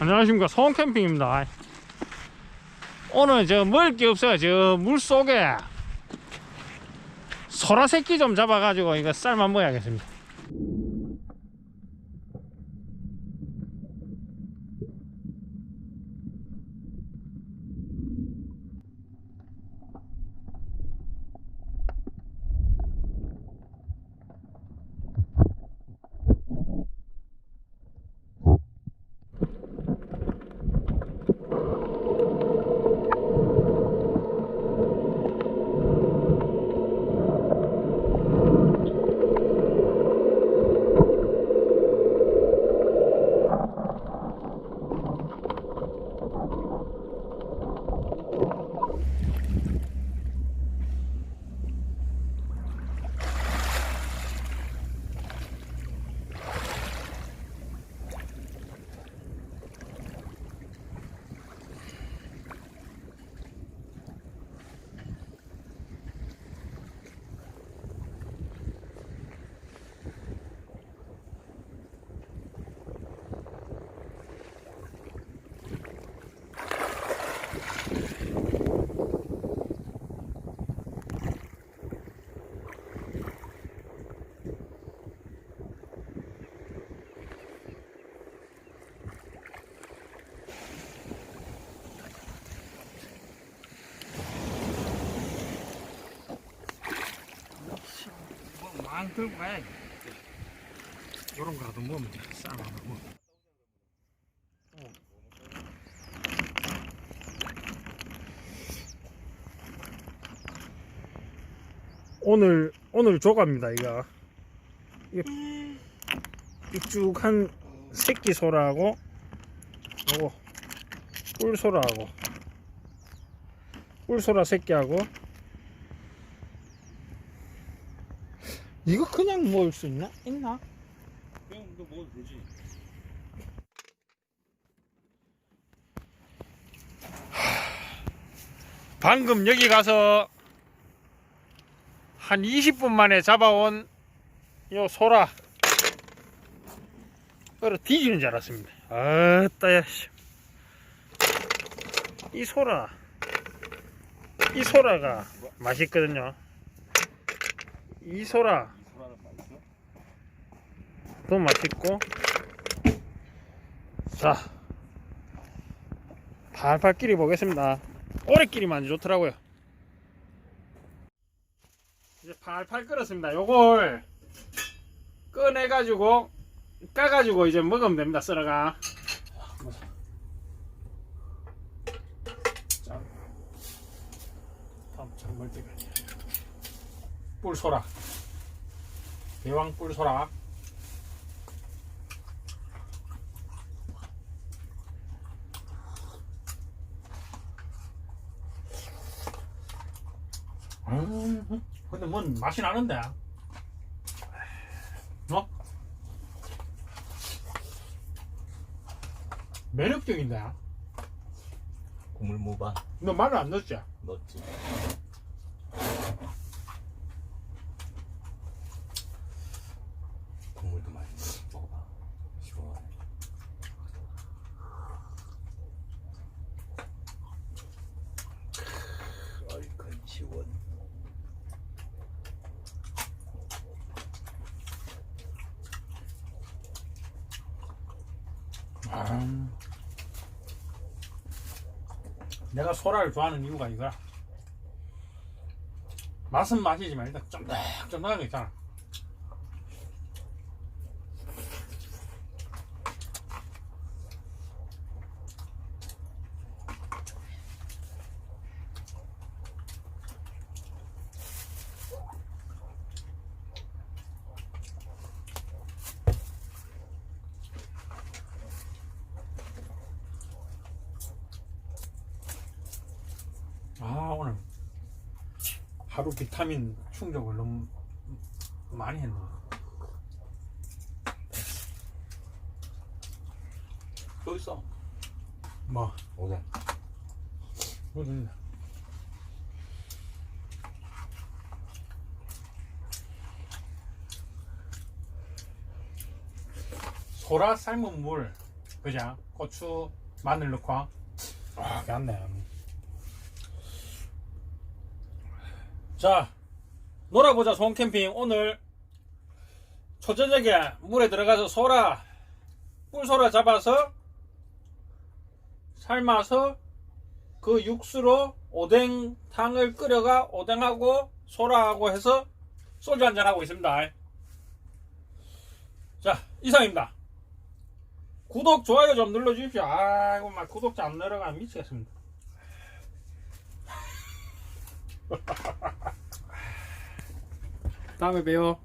안녕하십니까. 소원캠핑입니다. 오늘 저 먹을 게 없어요. 저 물속에 소라 새끼 좀 잡아가지고 이거 쌀만 먹어야겠습니다 망 들고 가야지. 요런 거라도 먹으면 돼. 쌀만 먹으면. 오늘 오늘 조갑니다 이거. 이게 삐쭉한 새끼 소라하고 요거 꿀소라하고 꿀소라 새끼하고 이거 그냥 먹을 수 있나? 있나? 그냥 너 먹어도 되지. 방금 여기 가서 한 20분 만에 잡아온 요 소라 얼어 뒤지는 줄 알았습니다 아따야 씨. 이 소라 이 소라가 맛있거든요 이 소라. 소라는 맛있어? 더 맛있고. 자 팔팔 끼리 보겠습니다. 오래 끼리면 안 좋더라고요. 이제 팔팔 끓었습니다. 요걸 꺼내 가지고 까 가지고 이제 먹으면 됩니다 썰어가. 자 다음 참물 때가 뿔 소라 대왕 뿔 소라 음, 근데 뭔 맛이 나는데? 어? 매력적인데? 국물 무반 너 마늘 안 넣었지? 넣었지. 국물도 맛있네. 먹어봐. 시원해. 얼큰 시원. 아. 내가 소라를 좋아하는 이유가 이거야. 맛은 맛이지만 일단 쫀득쫀득한 거 있잖아. 아 오늘 하루 비타민 충족을 너무 많이 했네. 또 있어. 뭐 오뎅. 무슨 소라 삶은 물 그죠? 고추, 마늘 넣고. 아, 괜네. 자, 놀아보자 소원 캠핑 오늘 초저녁에 물에 들어가서 소라 꿀소라 잡아서 삶아서 그 육수로 오뎅탕을 끓여가 오뎅하고 소라하고 해서 소주 한잔 하고 있습니다. 자 이상입니다. 구독 좋아요 좀 눌러주십시오. 아이고 막 구독자 안 늘어가 미치겠습니다. 다음에 봬요.